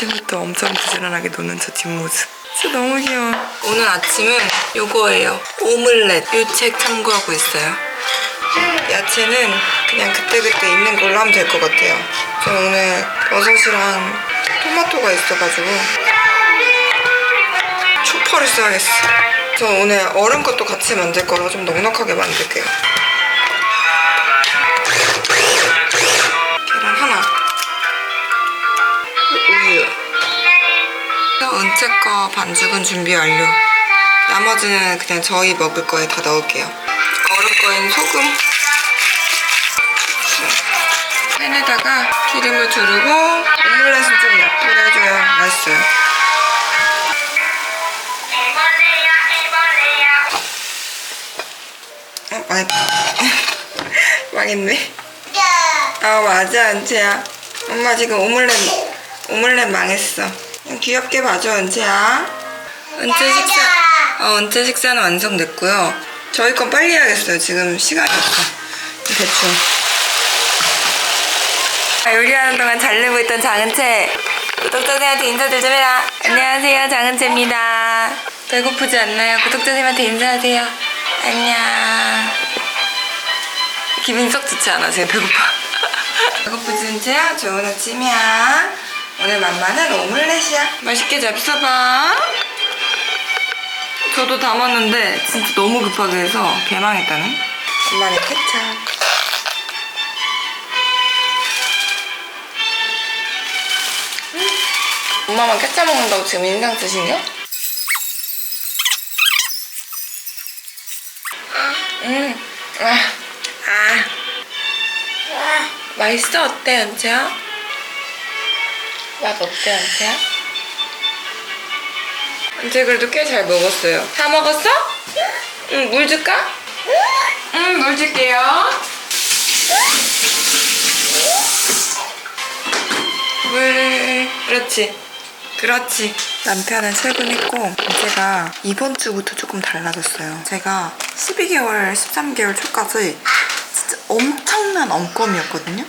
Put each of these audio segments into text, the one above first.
아침부터 엄청 부지런하게 노는 저 뒷모습. 진짜 너무 귀여워. 오늘 아침은 요거예요. 오믈렛. 이책 참고하고 있어요. 야채는 그냥 그때그때 있는 걸로 하면 될 것 같아요. 저는 오늘 버섯이랑 토마토가 있어가지고 초파를 써야겠어. 저 오늘 얼음 것도 같이 만들 거라 좀 넉넉하게 만들게요. 은채 거 반죽은 준비 완료. 나머지는 그냥 저희 먹을 거에 다 넣을게요. 얼음 거엔 소금. 팬에다가 기름을 두르고 오믈렛은 좀 약불에 해줘야 맛있어요. 어, 망했... 망했네. 아 맞아 은채야. 엄마 지금 오믈렛 오믈렛 망했어. 그냥 귀엽게 봐줘 은채야. 은채 식사 어 은채 식사는 완성됐고요. 저희 건 빨리 해야겠어요. 지금 시간이 없어. 대충. 아, 요리하는 동안 잘 내고 있던 장은채 구독자님한테 인사들 좀 해라. 안녕하세요 장은채입니다. 배고프지 않나요? 구독자님한테 인사하세요. 안녕. 기분이 썩 좋지 않아 지금 배고파. 배고프지 은채야? 좋은 아침이야. 오늘 맘마는 오믈렛이야. 맛있게 잡숴봐. 저도 담았는데 진짜 너무 급하게 해서 개망했다네. 엄마는 케찹. 엄마만 케찹 먹는다고 지금 인상 쓰시냐? 음, 아, 아, 아, 맛있어? 어때, 연채야? 맛 어때, 연채야? 연채 그래도 꽤 잘 먹었어요. 다 먹었어? 응, 물 줄까? 응, 물 줄게요. 물, 그렇지. 그렇지. 남편은 출근했고 제가 이번 주부터 조금 달라졌어요. 제가 12개월, 13개월 초까지 진짜 엄청난 엄껌이었거든요.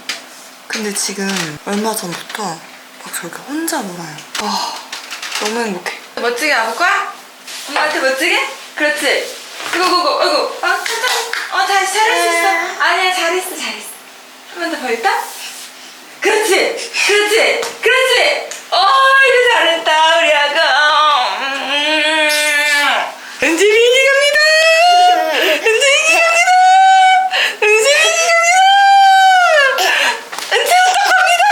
근데 지금 얼마 전부터 막 저렇게 혼자 놀아요. 와, 너무 행복해. 멋지게 안볼 거야? 엄마한테 멋지게? 그렇지. 그거 그거 아이고 아 천천히 어 잘, 잘할 수 있어 아니야 잘했어 잘했어 한 번더 벌다 그렇지 그렇지 그렇지 어 이거 잘했다 우리 아가 음. 은지 비니 갑니다 은지 비니 갑니다 은지 비니 갑니다 은지 부터 갑니다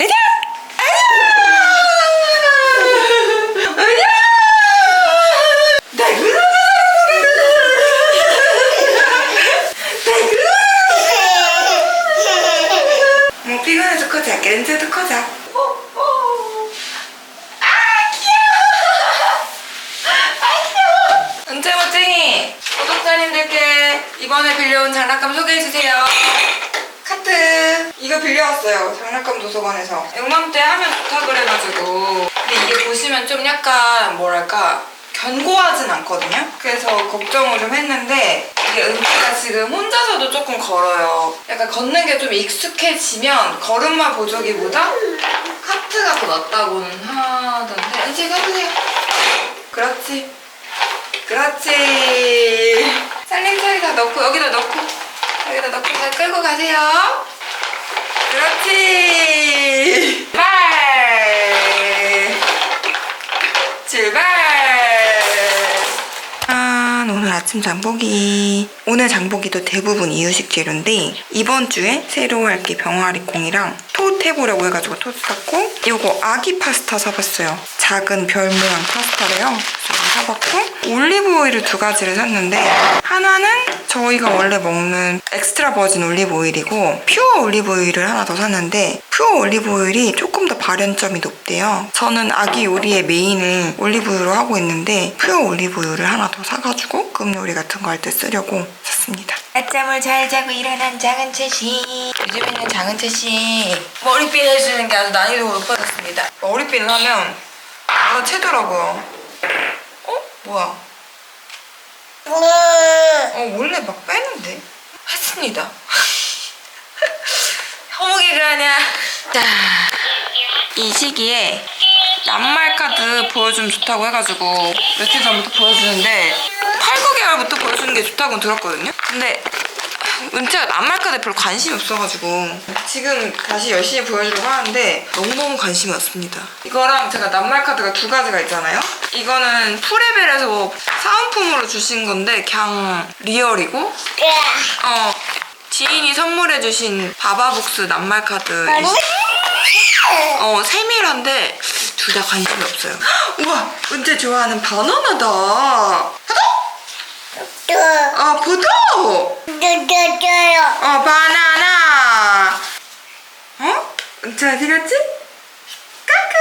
은지 은지 은지 나 그러 뭐 피곤해서 커자 렌즈도 커자 아 귀여워 아 귀여워 은채 멋쟁이 구독자님들께 이번에 빌려온 장난감 소개해주세요 카트 이거 빌려왔어요 장난감 도서관에서 용맘때 하면 좋다 그래가지고 근데 이게 보시면 좀 약간 뭐랄까 견고하진 않거든요 그래서 걱정을 좀 했는데 이게 은채가 지금 혼자서도 조금 약간 걷는 게 좀 익숙해지면 걸음마 보조기보다 카트가 더 낫다고는 하던데. 은채 가보세요. 그렇지. 그렇지. 살림살이 다 넣고 여기다 넣고 여기다 넣고 잘 끌고 가세요. 그렇지. 출발! 출발 짠 오늘 아침 장보기. 오늘 장보기도 대부분 이유식 재료인데 이번 주에 새로 할게 병아리 콩이랑 톳 해보려고 해가지고 톳 샀고 요거 아기 파스타 사봤어요. 작은 별 모양 파스타래요. 사봤고 올리브 오일을 두 가지를 샀는데 하나는 저희가 원래 먹는 엑스트라 버진 올리브 오일이고 퓨어 올리브 오일을 하나 더 샀는데 퓨어 올리브 오일이 조금 더 발연점이 높대요. 저는 아기 요리의 메인을 올리브 오일로 하고 있는데 퓨어 올리브 오일을 하나 더 사가지고 금 요리 같은 거 할 때 쓰려고 샀습니다 낮잠을 잘 자고 일어난 장은채 씨. 요즘에는 장은채 씨 머리핀 해주는 게 아주 난이도가 높아졌습니다. 머리핀을 하면 아 채더라고요. 어? 뭐야? 어 원래 막 빼는데 했습니다. 허무개그 하냐? 자 이 시기에 낱말 카드 보여주면 좋다고 해가지고 며칠 전부터 보여주는데 8, 9개월부터 보여주는 게 좋다고 들었거든요. 근데 은채가 낱말 카드에 별로 관심이 없어가지고 지금 다시 열심히 보여주려고 하는데 너무너무 관심이 없습니다. 이거랑 제가 낱말 카드가 두 가지가 있잖아요. 이거는 프레벨에서 사은품으로 주신 건데 그냥 리얼이고 어 지인이 선물해주신 바바북스 낱말 카드 어 세밀한데 둘 다 관심이 없어요. 우와 은채 좋아하는 바나나다. 아 포도. 어 바나나. 어? 은채 어디 갔지? 까끄.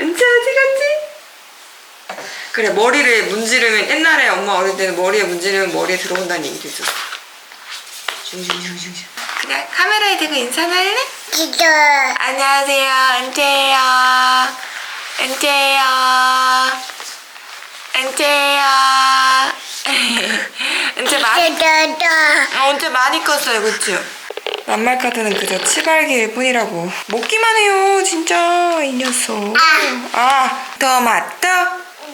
은채 어디 갔지? 그래 머리를 문지르면 옛날에 엄마 어릴 때는 머리에 문지르면 머리에 들어온다는 얘기도 있었어. 슝슝슝슝슝. 그냥 카메라에 대고 인사나 할래? 안녕하세요, 은재예요. 은재예요. 은재예요. 은재 많이, 어, 은재 많이 컸어요, 그쵸? 낱말 카드는 그저 치발기일 뿐이라고. 먹기만 해요, 진짜, 이 녀석. 아, 토마토.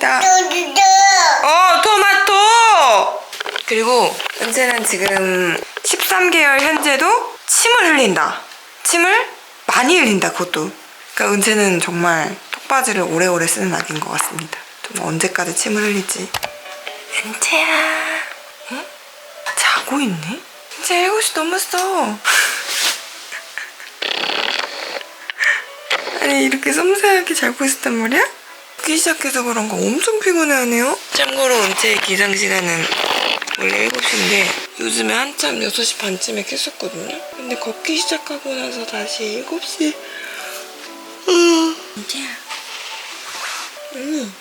토, 어, 토마토! 그리고 은채는 지금 13개월 현재도 침을 흘린다. 침을 많이 흘린다, 그것도. 그러니까 은채는 정말 턱받이를 오래오래 쓰는 아기인 것 같습니다. 좀 언제까지 침을 흘릴지. 은채야. 응? 자고 있네? 이제 7시 넘었어. 아니, 이렇게 섬세하게 자고 있었단 말이야? 기 시작해서 그런가 엄청 피곤해하네요. 참고로 은채의 기상 시간은 원래 7시인데 요즘에 한참 6시 반쯤에 깼었거든요. 근데 걷기 시작하고 나서 다시 7시. 음. 은채야. 음.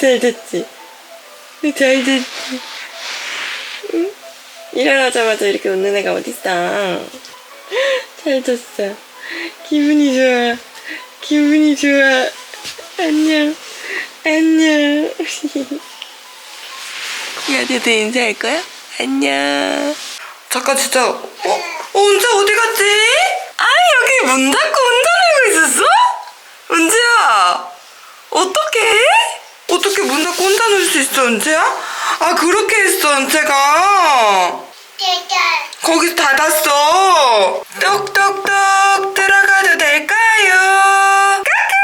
잘 잤지? 잘 잤지? 응? 일어나자마자 이렇게 웃는 애가 어딨어? 잘 잤어. 기분이 좋아. 기분이 좋아. 안녕. 안녕. 얘한테도 인사할 거야? 안녕. 잠깐 진짜 어? 어 은재 어디 갔지? 아 여기 문 닫고 운전하고 있었어? 은재야 어떻게? 어떻게 문 닫고 혼자 놀 수 있어 은재야? 아 그렇게 했어 은재가. 거기 닫았어. 똑똑똑 들어가도 될까요? 까끄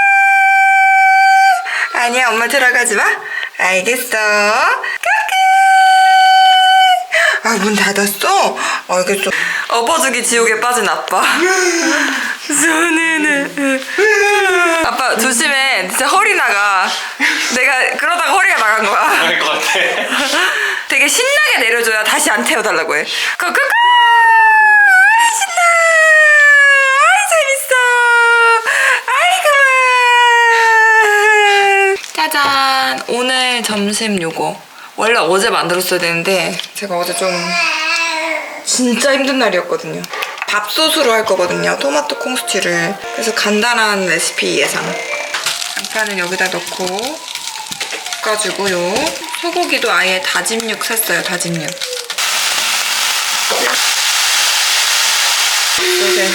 아니야 엄마 들어가지 마. 알겠어. 까끄 아문 닫았어? 알겠어 엎어주기 지옥에 빠진 아빠 손에는 아빠 조심해 진짜 허리 나가 내가 그러다가 허리가 나간 거야 그럴 것 같아. 되게 신나게 내려줘야 다시 안 태워달라고 해. 그, 그, 그! 아이, 신나! 아이, 재밌어! 아이, 그만! 짜잔! 오늘 점심 요거. 원래 어제 만들었어야 되는데, 제가 어제 좀 진짜 힘든 날이었거든요. 밥솥으로 할 거거든요. 토마토 콩스튜를. 그래서 간단한 레시피 예상. 양파는 여기다 넣고, 볶아주고요. 소고기도 아예 다진 육 샀어요, 다진 육. 이제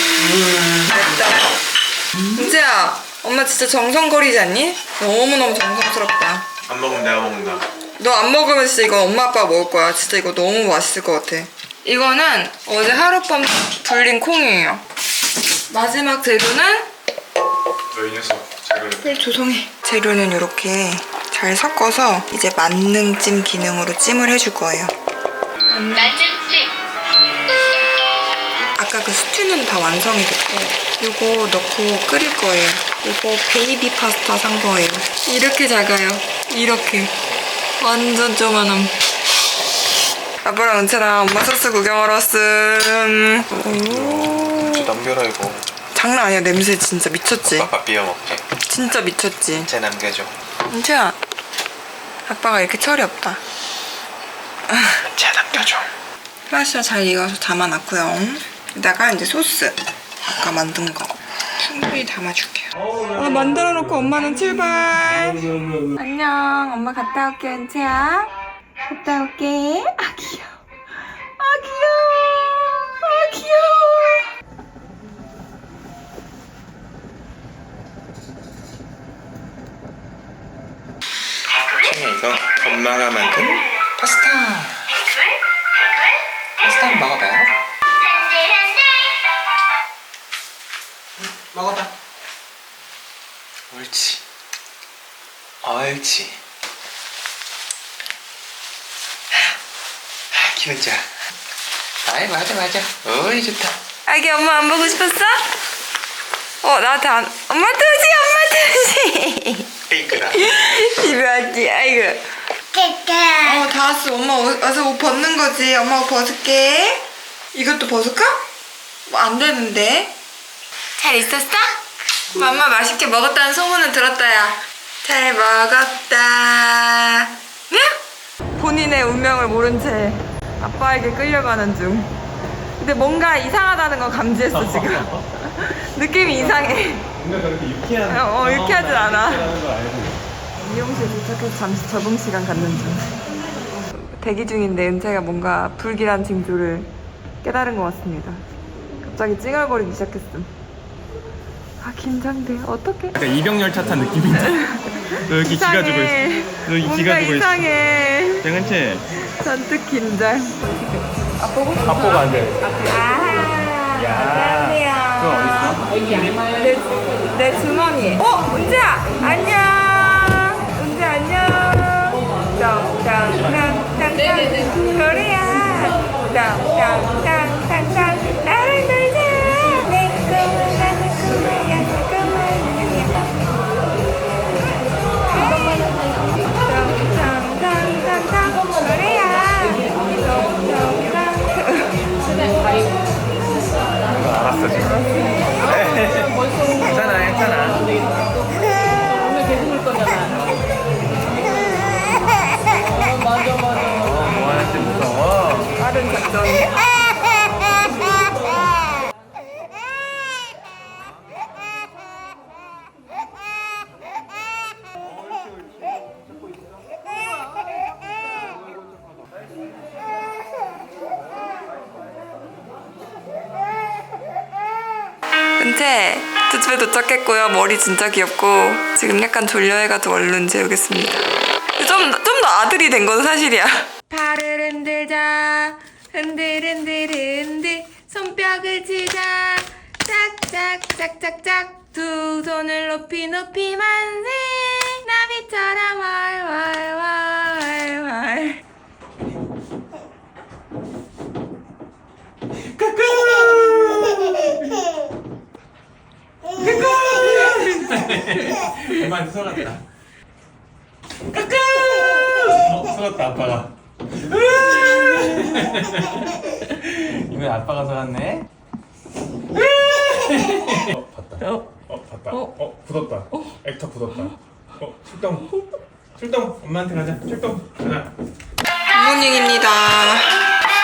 됐다. 은재야, 엄마 진짜 정성거리지 않니? 너무너무 정성스럽다. 안 먹으면 내가 먹는다. 너 안 먹으면 진짜 이거 엄마 아빠가 먹을 거야. 진짜 이거 너무 맛있을 것 같아. 이거는 어제 하룻밤 불린 콩이에요. 마지막 재료는 너이 녀석 잘 걸렸다. 네, 조성해. 재료는 이렇게 잘 섞어서 이제 만능 찜 기능으로 찜을 해줄 거예요. 아까 그 스튜는 다 완성이 됐고 이거 넣고 끓일 거예요. 이거 베이비 파스타 산 거예요. 이렇게 작아요. 이렇게 완전 조만함. 아빠랑 은채랑 엄마 소스 구경하러 왔음. 오. 저 남겨라 이거. 장난 아니야 냄새 진짜 미쳤지. 아빠 비워 먹게. 진짜 미쳤지. 제 남겨줘. 은채야 아빠가 이렇게 철이 없다. 제 남겨줘. 플라시아 잘 익어서 담아놨고요. 여기다가 이제 소스 아까 만든 거 충분히 담아줄게요. 아 만들어 놓고 엄마는 출발. 안녕. 엄마 갔다 올게 은채야. 갔다 올게. 아 귀여워. 아 귀여워. 아 귀여워. 이거 엄마가 만든 파스타. 파스타 한번 먹어봐요. 먹어봐. 옳지. 옳지. 좋아. 아이 맞아 맞아. 어이 좋다. 아기 엄마 안 보고 싶었어? 어 나한테 안 엄마 뜨지 엄마 페이크다. 집에 왔지 아이고 어 다 왔어 엄마 옷- 와서 옷 벗는 거지 엄마 옷 벗을게 이것도 벗을까? 뭐 안 되는데 잘 있었어? 엄마 맛있게 먹었다는 소문은 들었다야 잘 먹었다 네? 본인의 운명을 모른 채 아빠에게 끌려가는 중 근데 뭔가 이상하다는 걸 감지했어 지금 느낌이 이상해 뭔가 그렇게 유쾌한 어, 어, 유쾌하진 않아. 미용실 도착해서 잠시 적응 시간 갖는 중. 대기 중인데 은채가 뭔가 불길한 징조를 깨달은 것 같습니다. 갑자기 찡얼거리기 시작했음. 아 긴장돼. 어떡해? 약간 이병열차 탄 느낌인데 너 여기 기가 주고 있어 너 여기 뭔가 기가 주고 있어 이상해. 장은채 잔뜩 긴장. 바보가 안 돼 야. 그거 어딨어? 내, 내 주머니에. 어, 은재야, 안녕. 은재 안녕. 땅땅땅땅땅 별이야. 땅 알았어 지금. 괜찮아 괜찮아. 뭐하는지 무서워. 빠른 작전. 은채 집에 도착했고요. 머리 진짜 귀엽고 지금 약간 졸려해가지고 얼른 재우겠습니다. 좀 좀 더 아들이 된 건 사실이야. 팔을 흔들자 흔들 흔들 흔들 손뼉을 치자 짝짝짝짝짝 두 손을 높이 높이 만세 나비처럼 왈왈왈왈 엄마한테 속았다 어, 속았다 아빠가. 이건 아빠가 속았네. 어 봤다. 어? 어 봤다. 어? 어, 굳었다. 액터 굳었다. 어 출동. 출동. 엄마한테 가자. 출동. 가자. 굿모닝입니다.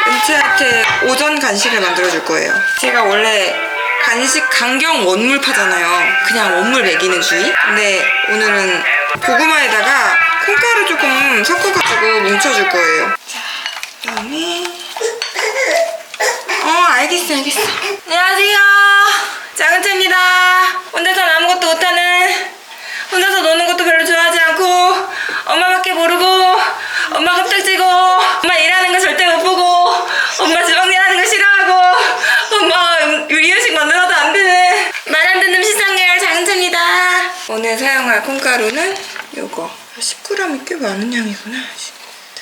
은채한테 오전 간식을 만들어 줄 거예요. 제가 원래 간식 강경 원물 파잖아요. 그냥 원물 먹이는 주의. 근데 오늘은 고구마에다가 콩가루 조금 섞어가지고 뭉쳐줄 거예요. 자, 그다음에 어 알겠어 알겠어. 안녕하세요. 장은채입니다. 혼자서 아무것도 못하는 혼자서 노는 것도 별로 좋아하지 않고 엄마밖에 모르고 엄마 껍딱지고 엄마 일하는 거 절대 못 보고 엄마 주방일 하는 거 싫어하고 엄마 음- 요리 음식 만들어도 안 되는 말 안 듣는 시상계열 장은채입니다 오늘 사용할 콩가루는 요거. 10g이 꽤 많은 양이구나.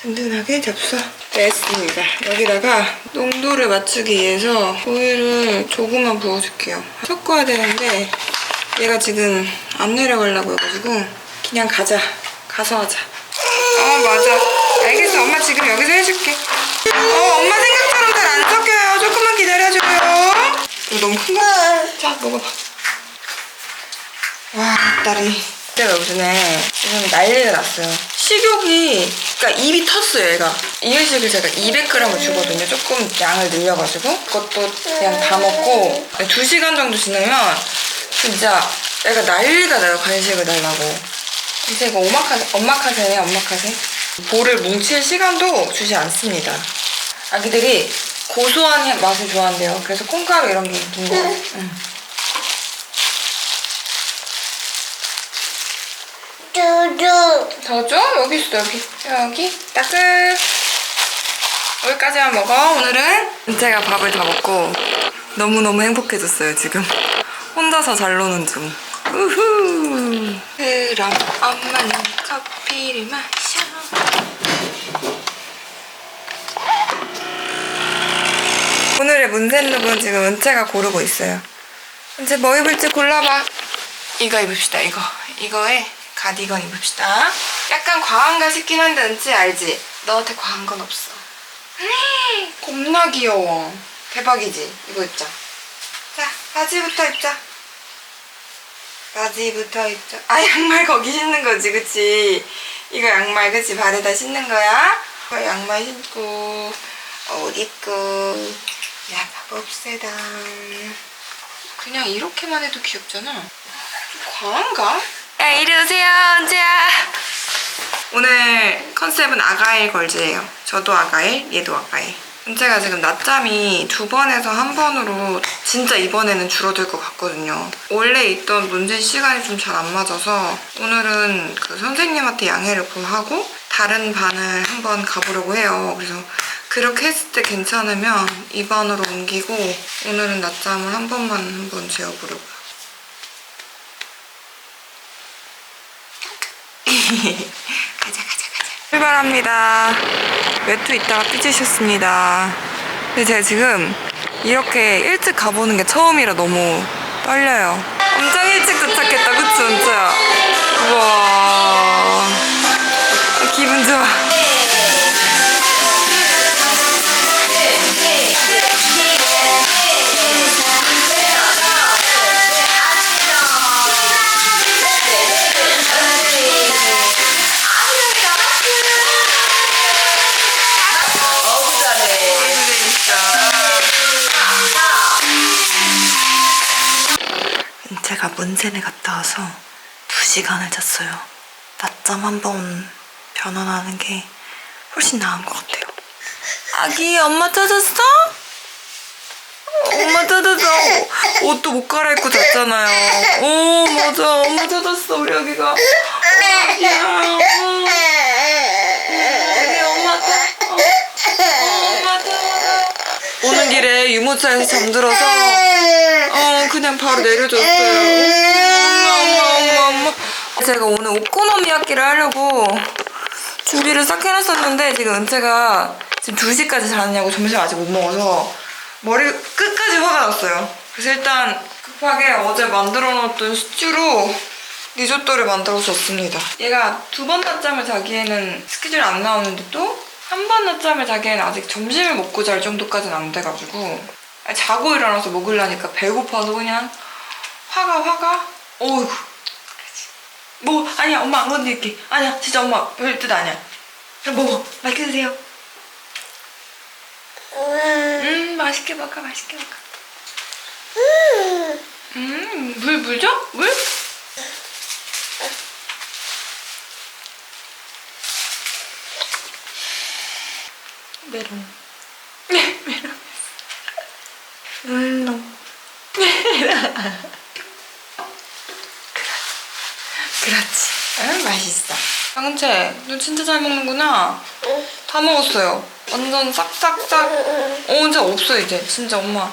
든든하게 접수했습니다. 여기다가 농도를 맞추기 위해서 우유를 조금만 부어줄게요. 섞어야 되는데 얘가 지금 안 내려가려고 해가지고 그냥 가자. 가서 하자. 어 맞아. 알겠어. 엄마 지금 여기서 해줄게 어 엄마 생각처럼 잘 안 섞여요 조금만 기다려줘요 이거 너무 큰가? 자 먹어봐 와 딸이 그때 요즘에. 요즘 난리가 났어요. 식욕이 그러니까 입이 텄어요 얘가. 이 음식을 제가 200g을 주거든요. 조금 양을 늘려가지고. 그것도 그냥 다 먹고 2시간 정도 지나면 진짜 애가 난리가 나요 간식을 달라고. 그래서 이거 오마카세 엄마카세네 엄마카세. 볼을 뭉칠 시간도 주지 않습니다. 아기들이 고소한 맛을 좋아한대요. 그래서 콩가루 이런 게 있긴 거 응. 두두. 더 줘? 여기 있어 여기. 여기. 따끈 여기까지만 먹어. 오늘은 제가 밥을 다 먹고 너무너무 행복해졌어요 지금. 혼자서 잘 노는 중. 우후. 그럼 엄마는 커피를 마셔. 오늘의 문센룩은 지금 은채가 고르고 있어요. 은채 뭐 입을지 골라봐. 이거 입읍시다 이거. 이거에 가디건 입읍시다 약간 과한가 싶긴 한데 은지 알지? 너한테 과한 건 없어 음, 겁나 귀여워 대박이지? 이거 입자 자 바지부터 입자 바지부터 입자 아 양말 거기 신는 거지 그치? 이거 양말 그치? 발에다 신는 거야? 이거 양말 신고 옷 입고 나가봅시다 그냥 이렇게만 해도 귀엽잖아 좀 과한가? 야 이리 오세요 은지야. 오늘 컨셉은 아가일 걸즈예요. 저도 아가일 얘도 아가일 은채가 지금 낮잠이 두 번에서 한 번으로 진짜 이번에는 줄어들 것 같거든요. 원래 있던 문제 시간이 좀 잘 안 맞아서 오늘은 그 선생님한테 양해를 구하고 다른 반을 한번 가보려고 해요. 그래서 그렇게 했을 때 괜찮으면 이 반으로 옮기고 오늘은 낮잠을 한 번만 한번 재워보려고 가자 가자 가자. 출발합니다. 외투 있다가 삐지셨습니다. 근데 제가 지금 이렇게 일찍 가보는 게 처음이라 너무 떨려요. 엄청 일찍 도착했다. 그치 은채야 우와. 기분 좋아 문센에 갔다 와서 2시간을 잤어요. 낮잠 한 번 변환하는 게 훨씬 나은 것 같아요. 아기, 엄마 찾았어? 엄마 찾았어. 옷도 못 갈아입고 잤잖아요. 오, 맞아. 엄마 찾았어, 우리 아기가. 어, 아기야. 어. 아기, 엄마 찾았어. 어, 엄마 찾았어. 오는 길에 유모차에서 잠들어서 어 그냥 바로 내려줬어요. 엄마 엄마 엄마 엄마. 제가 오늘 오코노미야끼를 하려고 준비를 싹 해놨었는데 지금 은채가 지금 2시까지 자느냐고 점심 아직 못 먹어서 머리 끝까지 화가 났어요. 그래서 일단 급하게 어제 만들어 놓았던 스튜로 리조또를 만들어 줬습니다. 얘가 두 번 낮잠을 자기에는 스케줄 안 나오는데 또 한번 낮잠을 자기에는 아직 점심을 먹고 잘 정도까지는 안 돼가지고 자고 일어나서 먹으려니까 배고파서 그냥 화가 화가? 어이구 뭐 아니야 엄마 안 건들게. 아니야 진짜 엄마 별뜻 아니야. 그냥 먹어. 맛있게 드세요. 음. 맛있게 먹어 맛있게 먹어. 음물 물 줘? 물? 메론 메론 물론 그렇지. 응 맛있어. 황은채 너 진짜 잘 먹는구나. 다 먹었어요. 완전 싹싹싹. 어 은채 없어 이제. 진짜 엄마.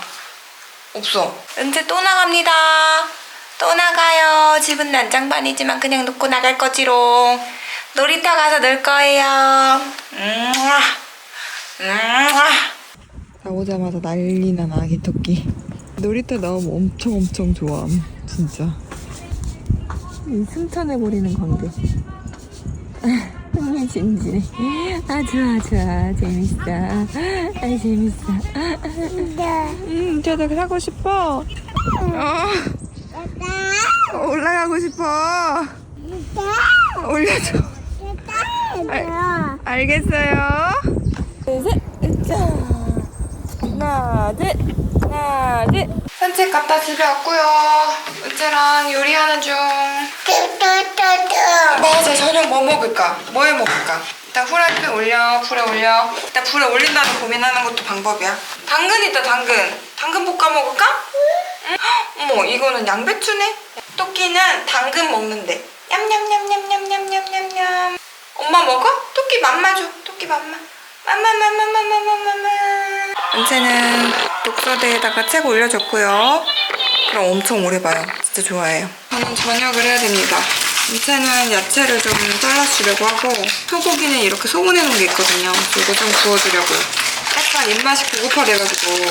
없어. 은채 또 나갑니다. 또 나가요. 집은 난장반이지만 그냥 놓고 나갈 거지롱. 놀이터 가서 놀 거예요. 음 나오자마자 난리 난 아기 토끼. 놀이터 나오면 엄청 엄청 좋아함 진짜. 이 승천해버리는 관계. 흥미진진해. 아 좋아 좋아. 재밌어. 아 재밌어. 음 저도 하고 싶어. 어, 올라가고 싶어. 올려줘. 아, 알겠어요. 하나, 둘, 하나, 둘. 산책 갔다 집에 왔고요. 으쯔랑 요리하는 중. 뚜뚜뚜뚜. 맞아, 저녁 뭐 먹을까? 뭐 해 먹을까? 일단 후라이팬 올려, 불에 올려. 일단 불에 올린 다음에 고민하는 것도 방법이야. 당근 있다, 당근. 당근 볶아 먹을까? 응? 헉, 어머, 이거는 양배추네? 토끼는 당근 먹는데. 냠냠냠냠냠냠냠냠냠. 엄마 먹어? 토끼 맘마 줘. 토끼 맘마. 맘마맘마맘마맘마. 은채는 독서대에다가 책 올려줬고요. 그럼 엄청 오래 봐요. 진짜 좋아해요. 저는 저녁을 해야 됩니다. 은채는 야채를 좀 잘라주려고 하고 소고기는 이렇게 소분해 놓은 게 있거든요. 이거 좀 구워주려고요. 약간 입맛이 고급화돼가지고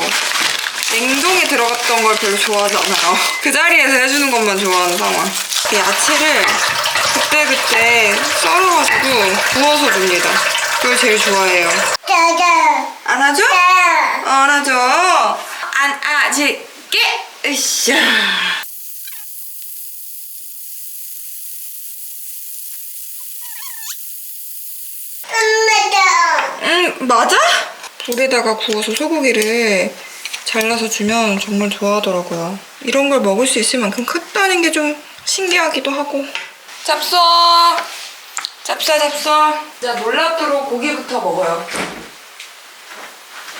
냉동에 들어갔던 걸 별로 좋아하지 않아요. 그 자리에서 해주는 것만 좋아하는 상황. 그 야채를 그때그때 썰어가지고 구워서 줍니다. 그걸 제일 좋아해요. 짜자. 안아줘? 어, 안아줘. 안아줄게. 으쌰. 엄마다. 응, 맞아? 불에다가 구워서 소고기를 잘라서 주면 정말 좋아하더라고요. 이런 걸 먹을 수 있을 만큼 컸다는 게 좀 신기하기도 하고. 잡숴! 잡숴. 진짜 놀랍도록 고기부터 먹어요.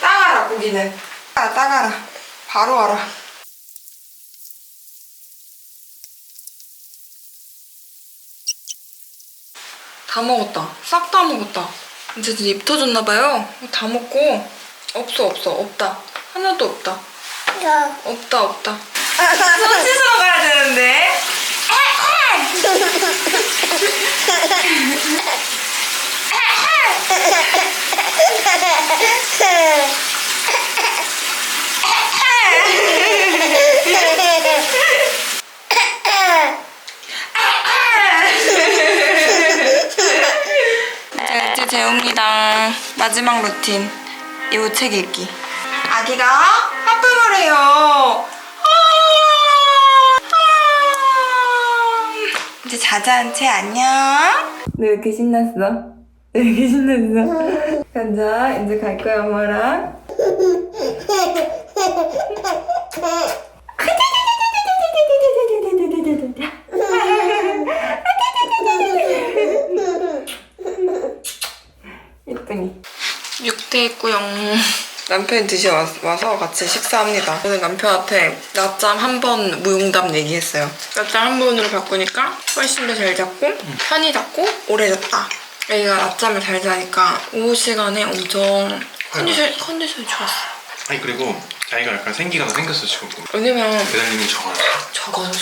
따가라, 고기는. 따가라, 따가라. 바로 알아. 다 먹었다. 싹 다 먹었다. 이제 입 터졌나봐요. 다 먹고 없어 없어 없다. 하나도 없다. 저. 없다 없다. 손 씻으러 가야 되는데. 자, 이제 재웁니다. 마지막 루틴. 이 책 읽기. 아기가 하품을 해요. 아, 아. 이제 자자 한 채 안녕. 너 이렇게 신났어? 왜 이렇게 신났어? 가자. 이제 갈 거야, 엄마랑. 예쁘니. 육퇴했고요. 남편이 드시 와- 와서 같이 식사합니다. 오늘 남편한테 낮잠 한 번 무용담 얘기했어요. 낮잠 한 번으로 바꾸니까 훨씬 더 잘 잤고 편히 잤고 오래 잤다. 애가 낮잠을 잘 자니까 오후 시간에 엄청 컨디션, 컨디션이 좋았어요. 아니 그리고 자기가 약간 생기가 더 생겼어 지금 왜냐면 배달님이 적어놨어 적어줬어.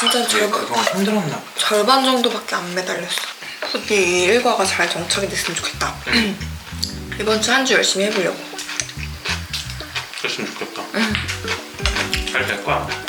진짜 근데 절반, 그동안 힘들었나 보다 절반 정도밖에 안 매달렸어. 부디 이 일과가 잘 정착이 됐으면 좋겠다. 이번 주 한 주 열심히 해보려고. 그랬으면 좋겠다. 잘 될 거야